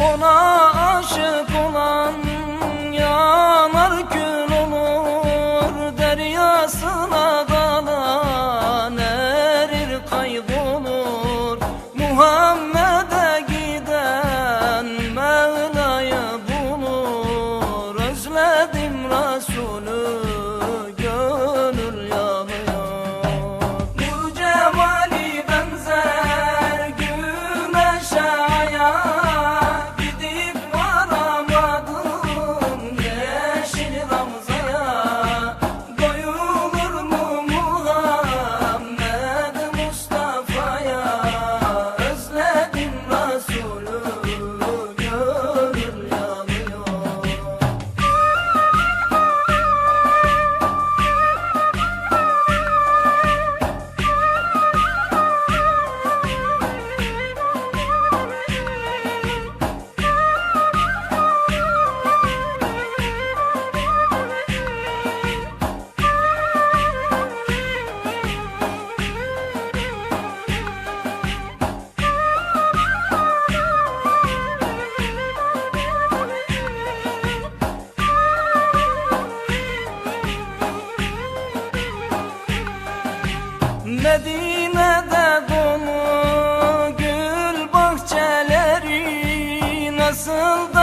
Ona Medine'de dolu gül bahçeleri Nasıl